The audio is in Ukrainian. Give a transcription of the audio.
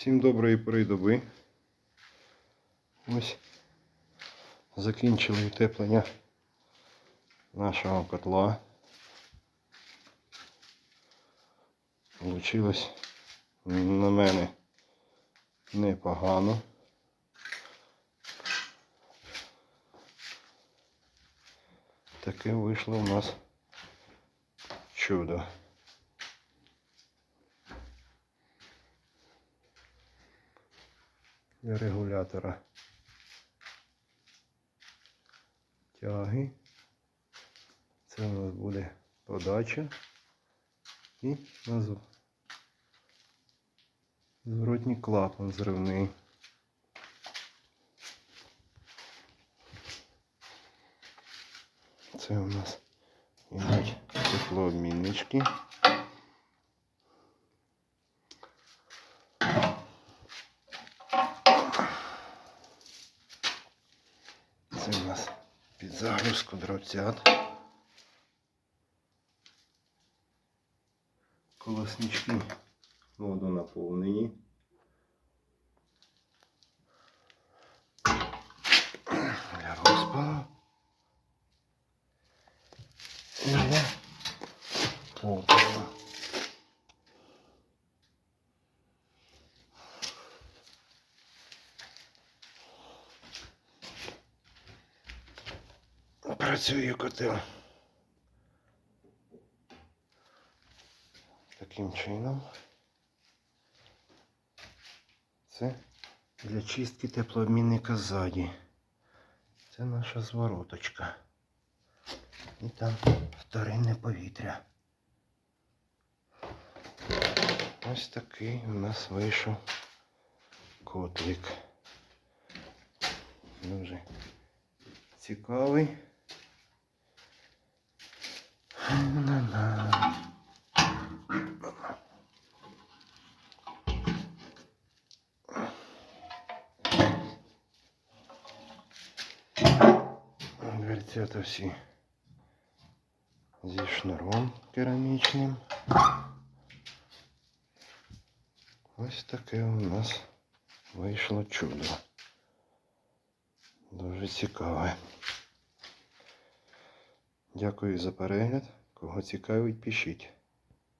Всім доброї пори доби. Ось закінчили утеплення нашого котла. Получилось на мене непогано. Таке вийшло у нас чудо. Регулятора тяги. Це у нас буде подача і назв... зворотній клапан зривний. Це у нас ідуть теплообміннички. Це у нас під загрузку дровцят. Колоснички водонаповнені. Для розпалу. І для попелу. Працює котел. Таким чином. Це для чистки теплообмінника ззаді. Це наша звороточка. І там вторинне повітря. Ось такий у нас вийшов котлик. Дуже цікавий. Дверцята всі зі шнуром керамічним. Ось таке у нас вийшло чудо. Дуже цікаве. Дякую за перегляд. Кого цікавить, пишіть.